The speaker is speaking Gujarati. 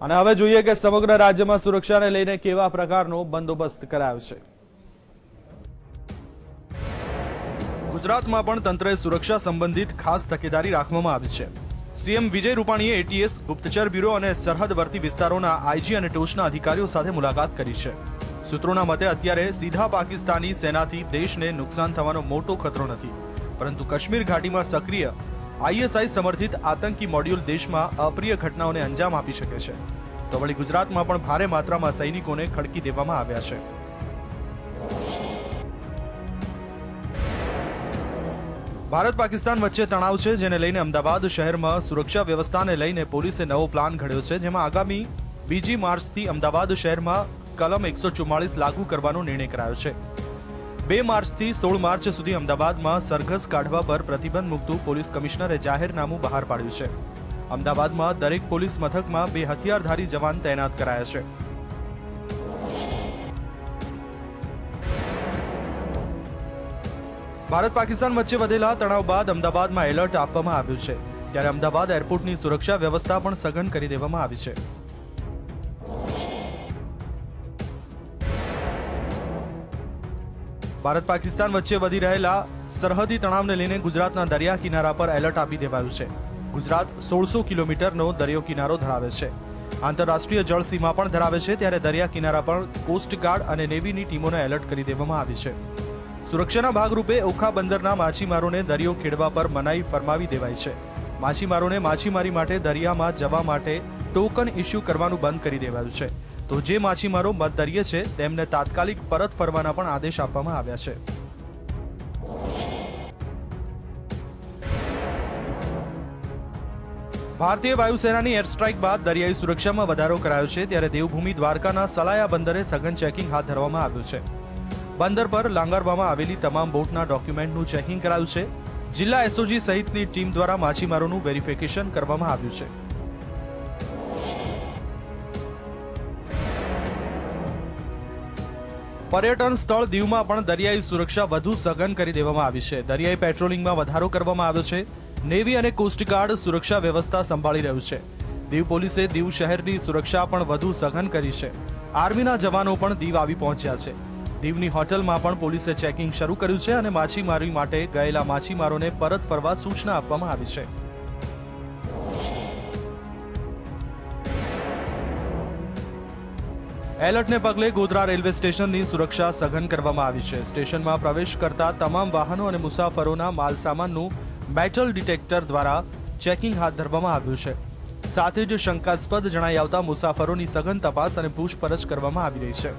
અને હવે જોઈએ કે સમગ્ર રાજ્યમાં સુરક્ષાને લઈને કેવા પ્રકારનો બંદોબસ્ત કરાયો છે. ગુજરાતમાં પણ તંત્રએ સુરક્ષા સંબંધિત ખાસ તકેદારી રાખવામાં આવી છે. સીએમ વિજય રૂપાણીએ એટીએસ ગુપ્તચર બ્યુરો અને સરહદવર્તી વિસ્તારોના આઈજી અને ટોચના અધિકારીઓ સાથે મુલાકાત કરી છે. સૂત્રોના મતે અત્યારે સીધા પાકિસ્તાની સેનાથી દેશને નુકસાન થવાનો મોટો ખતરો નથી. પરંતુ કાશ્મીર ઘાટીમાં સક્રિય આઈએસઆઈ સમર્થિત આતંકી મોડ્યુલ દેશમાં અપ્રિય ઘટનાઓને અંજામ આપી શકે છે. તો વળી ગુજરાતમાં પણ ભારે માત્રામાં સૈનિકોને ખડકી દેવામાં આવ્યા છે. ભારત પાકિસ્તાન વચ્ચે તણાવ છે, જેને લઈને અમદાવાદ શહેરમાં સુરક્ષા વ્યવસ્થાને લઈને પોલીસે નવો પ્લાન ઘડ્યો છે, જેમાં આગામી બીજી માર્ચથી અમદાવાદ શહેરમાં કલમ એકસો લાગુ કરવાનો નિર્ણય કરાયો છે. બે માર્ચથી સોળ માર્ચ સુધી અમદાવાદમાં સરઘસ કાઢવા પર પ્રતિબંધ મૂકતું પોલીસ કમિશનરે જાહેરનામું બહાર પાડ્યું છે. અમદાવાદમાં દરેક પોલીસ મથકમાં બે હથિયારધારી જવાન તૈનાત કરાયા છે. ભારત પાકિસ્તાન વચ્ચે વધેલા તણાવ બાદ અમદાવાદમાં એલર્ટ આપવામાં આવ્યું છે. ત્યારે અમદાવાદ એરપોર્ટની સુરક્ષા વ્યવસ્થા પણ સઘન કરી દેવામાં આવી છે. ભારત પાકિસ્તાન વચ્ચે વધી રહેલા સરહદી તણાવને લઈને ગુજરાતના દરિયા કિનારા પર એલર્ટ આપી દેવાયું છે. ગુજરાત સોળસો કિલોમીટરનો દરિયો કિનારો ધરાવે છે. આંતરરાષ્ટ્રીય જળસીમા પણ ધરાવે છે ત્યારે દરિયા કિનારા પર કોસ્ટગાર્ડ અને નેવીની ટીમોને એલર્ટ કરી દેવામાં આવી છે. સુરક્ષાના ભાગરૂપે ઓખા બંદરના માછીમારોને દરિયો ખેડવા પર મનાઈ ફરમાવી દેવાઈ છે. માછીમારોને માછીમારી માટે દરિયામાં જવા માટે ટોકન ઇસ્યુ કરવાનું બંધ કરી દેવાયું છે. તો જે માછીમારો મધદરિયે છે, તેમને તાત્કાલિક પરત ફરવાના પણ આદેશ આપવામાં આવ્યા છે. ભારતીય વાયુસેનાની એર સ્ટ્રાઇક બાદ દરિયાઈ સુરક્ષામાં વધારો કરાયો છે, ત્યારે દેવભૂમિ દ્વારકાના સલાયા બંદરે સઘન ચેકિંગ હાથ ધરવામાં આવ્યું છે. બંદર પર લાંગરવામાં આવેલી તમામ બોટના ડોક્યુમેન્ટનું ચેકિંગ કરાયું છે. જિલ્લા એસઓજી સહિતની ટીમ દ્વારા માછીમારોનું વેરિફિકેશન કરવામાં આવ્યું છે. પર્યટન સ્થળ દીવમાં પણ દરિયાઈ સુરક્ષા વધુ સઘન કરી દેવામાં આવી છે. દરિયાઈ પેટ્રોલિંગમાં વધારો કરવામાં આવ્યો છે. નેવી અને કોસ્ટગાર્ડ સુરક્ષા વ્યવસ્થા સંભાળી રહ્યું છે. દીવ પોલીસે દીવ શહેરની સુરક્ષા પણ વધુ સઘન કરી છે. આર્મીના જવાનો પણ દીવ આવી પહોંચ્યા છે. દીવની હોટલમાં પણ પોલીસે ચેકિંગ શરૂ કર્યું છે અને માછીમારી માટે ગયેલા માછીમારોને પરત ફરવા સૂચના આપવામાં આવી છે. એલર્ટને પગલે ગોધરા રેલવે સ્ટેશનની સુરક્ષા સઘન કરવામાં આવી છે. સ્ટેશનમાં પ્રવેશ કરતા તમામ વાહનો અને મુસાફરોના માલસામાનનું મેટલ ડિટેક્ટર દ્વારા ચેકિંગ હાથ ધરવામાં આવ્યું છે. સાથે જ શંકાસ્પદ જણાઈ આવતા મુસાફરોની સઘન તપાસ અને પૂછપરછ કરવામાં આવી રહી છે.